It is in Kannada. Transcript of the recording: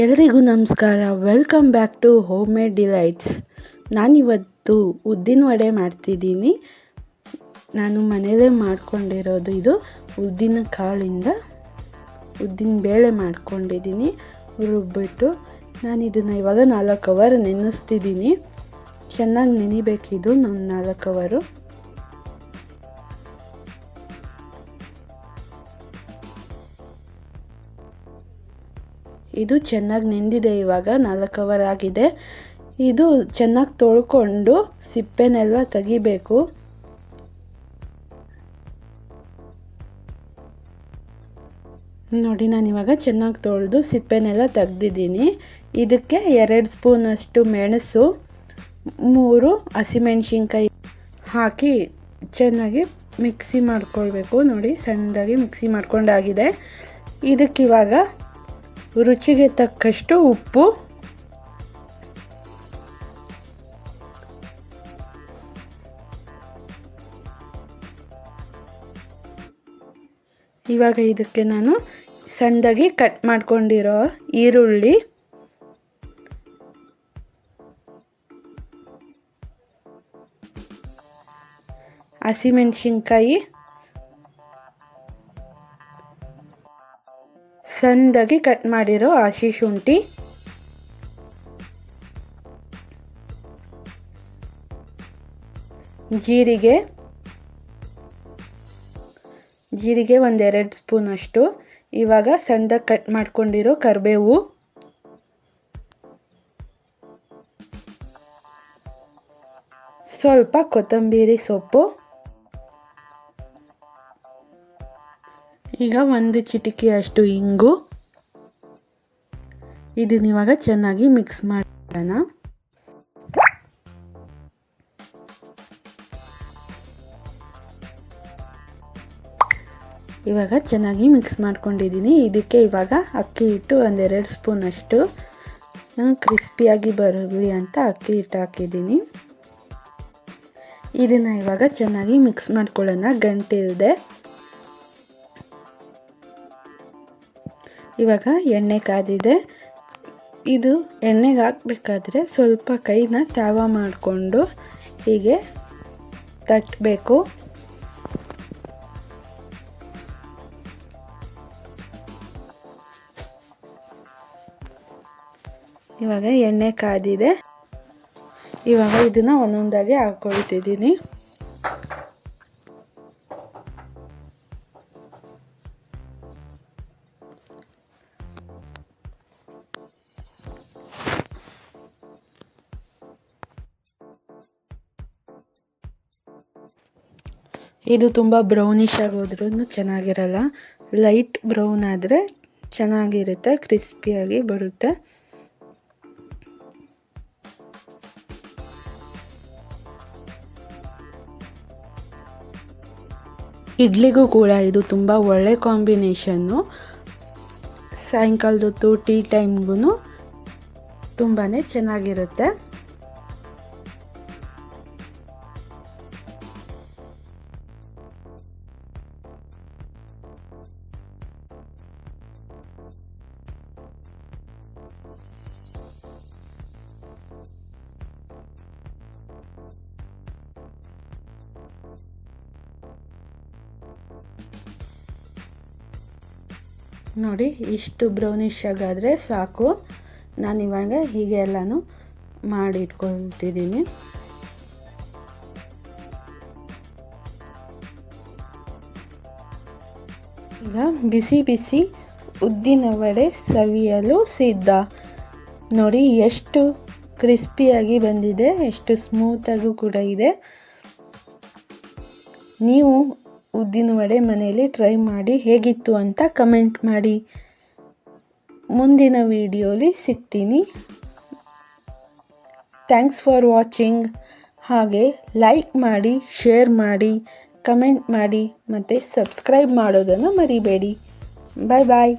ಎಲ್ರಿಗೂ ನಮಸ್ಕಾರ. Welcome back to homemade delights ನಾನಿವತ್ತು ಉದ್ದಿನ ವಡೆ ಮಾಡ್ತಿದ್ದೀನಿ. ನಾನು ಮನೆಯಲ್ಲೇ ಮಾಡ್ಕೊಂಡಿರೋದು ಇದು ಉದ್ದಿನ ಕಾಳಿಂದ ಉದ್ದಿನ ಬೇಳೆ ಮಾಡ್ಕೊಂಡಿದ್ದೀನಿ. ರುಬ್ಬಿಟ್ಟು ನಾನು ಇದನ್ನು ಇವಾಗ ನಾಲ್ಕು ಅವರ್ ನೆನೆಸ್ತಿದ್ದೀನಿ. ಚೆನ್ನಾಗಿ ನೆನಿಬೇಕಿದು ನಮ್ಮ ನಾಲ್ಕು ಅವರು ಇದು ಚೆನ್ನಾಗಿ ನಿಂದಿದೆ ಇವಾಗ, ನಾಲ್ಕು ಅವರ್ ಆಗಿದೆ. ಇದು ಚೆನ್ನಾಗಿ ತೊಳ್ಕೊಂಡು ಸಿಪ್ಪೆನೆಲ್ಲ ತೆಗಿಬೇಕು. ನೋಡಿ, ನಾನು ಇವಾಗ ಚೆನ್ನಾಗಿ ತೊಳೆದು ಸಿಪ್ಪೆನೆಲ್ಲ ತೆಗ್ದಿದ್ದೀನಿ. ಇದಕ್ಕೆ ಎರಡು ಸ್ಪೂನಷ್ಟು ಮೆಣಸು, ಮೂರು ಹಸಿಮೆಣಸಿನ್ಕಾಯಿ ಹಾಕಿ ಚೆನ್ನಾಗಿ ಮಿಕ್ಸಿ ಮಾಡ್ಕೊಳ್ಬೇಕು. ನೋಡಿ, ಸಣ್ಣದಾಗಿ ಮಿಕ್ಸಿ ಮಾಡ್ಕೊಂಡಾಗಿದೆ. ಇದಕ್ಕಿವಾಗ ರುಚಿಗೆ ತಕ್ಕಷ್ಟು ಉಪ್ಪು. ಇವಾಗ ಇದಕ್ಕೆ ನಾನು ಸಣ್ಣದಾಗಿ ಕಟ್ ಮಾಡ್ಕೊಂಡಿರೋ ಈರುಳ್ಳಿ. ಹಸಿಮೆಣಸಿನ್ಕಾಯಿ. ಸಣ್ಣದಾಗಿ ಕಟ್ ಮಾಡಿರೋ ಹಸಿ ಶುಂಠಿ. ಜೀರಿಗೆ. ಜೀರಿಗೆ ಒಂದೆರಡು ಸ್ಪೂನ್ ಅಷ್ಟು. ಇವಾಗ ಸಣ್ಣದಾಗಿ ಕಟ್ ಮಾಡ್ಕೊಂಡಿರೋ ಕರಿಬೇವು. ಸ್ವಲ್ಪ ಕೊತ್ತಂಬರಿ ಸೊಪ್ಪು. ಈಗ ಒಂದು ಚಿಟಿಕೆಯಷ್ಟು ಇಂಗು. ಇದನ್ನ ಇವಾಗ ಚೆನ್ನಾಗಿ ಮಿಕ್ಸ್ ಮಾಡೋಣ. ಇವಾಗ ಚೆನ್ನಾಗಿ ಮಿಕ್ಸ್ ಮಾಡ್ಕೊಂಡಿದ್ದೀನಿ. ಇದಕ್ಕೆ ಇವಾಗ ಅಕ್ಕಿ ಹಿಟ್ಟು ಒಂದೆರಡು ಸ್ಪೂನ್ ಅಷ್ಟು. ಕ್ರಿಸ್ಪಿಯಾಗಿ ಬರಲಿ ಅಂತ ಅಕ್ಕಿ ಹಿಟ್ಟು ಹಾಕಿದ್ದೀನಿ. ಇದನ್ನು ಇವಾಗ ಚೆನ್ನಾಗಿ ಮಿಕ್ಸ್ ಮಾಡ್ಕೊಳ್ಳೋಣ. ಗಂಟೆ ಇಲ್ಲದೆ ಇವಾಗ ಎಣ್ಣೆ ಕಾದಿದೆ. ಇದು ಎಣ್ಣೆಗೆ ಹಾಕಬೇಕಾದ್ರೆ ಸ್ವಲ್ಪ ಕೈನ ತ್ಯಾವ ಮಾಡಿಕೊಂಡು ಹೀಗೆ ತಟ್ಟಬೇಕು ಇವಾಗ ಎಣ್ಣೆ ಕಾದಿದೆ. ಇವಾಗ ಇದನ್ನು ಒಂದೊಂದಾಗಿ ಹಾಕ್ಕೊಳ್ತಿದ್ದೀನಿ ಇದು ತುಂಬ ಬ್ರೌನಿಷ್ ಆಗೋದ್ರೂ ಚೆನ್ನಾಗಿರಲ್ಲ. ಲೈಟ್ ಬ್ರೌನ್ ಆದರೆ ಚೆನ್ನಾಗಿರುತ್ತೆ ಕ್ರಿಸ್ಪಿಯಾಗಿ ಬರುತ್ತೆ. ಇಡ್ಲಿಗೂ ಕೂಡ ಇದು ತುಂಬ ಒಳ್ಳೆ ಕಾಂಬಿನೇಷನ್ನು ಸಾಯಂಕಾಲದೊತ್ತು ಟೀ ಟೈಮ್ಗೂ ತುಂಬಾ ಚೆನ್ನಾಗಿರುತ್ತೆ. ನೋಡಿ, ಇಷ್ಟು ಬ್ರೌನಿಶ್ ಆಗಾದರೆ ಸಾಕು. ನಾನು ಇವಾಗ ಹೀಗೆ ಎಲ್ಲನೂ ಮಾಡಿ ಇಟ್ಕೊಳ್ತಿದ್ದೀನಿ. ಈಗ ಬಿಸಿ ಬಿಸಿ ಉದ್ದಿನ ವಡೆ ಸವಿಯಲು ಸಿದ್ಧ. ನೋಡಿ, ಎಷ್ಟು ಕ್ರಿಸ್ಪಿಯಾಗಿ ಬಂದಿದೆ, ಎಷ್ಟು ಸ್ಮೂತಾಗೂ ಕೂಡ ಇದೆ. ನೀವು ಉದ್ದಿನ ವಡೆ ಮನೆಯಲ್ಲಿ ಟ್ರೈ ಮಾಡಿ ಹೇಗಿತ್ತು ಅಂತ ಕಮೆಂಟ್ ಮಾಡಿ. ಮುಂದಿನ ವಿಡಿಯೋಲಿ ಸಿಗ್ತೀನಿ. ಥ್ಯಾಂಕ್ಸ್ ಫಾರ್ ವಾಚಿಂಗ್ ಹಾಗೆ ಲೈಕ್ ಮಾಡಿ ಶೇರ್ ಮಾಡಿ ಕಮೆಂಟ್ ಮಾಡಿ, ಮತ್ತು ಸಬ್ಸ್ಕ್ರೈಬ್ ಮಾಡೋದನ್ನು ಮರಿಬೇಡಿ. ಬಾಯ್ ಬಾಯ್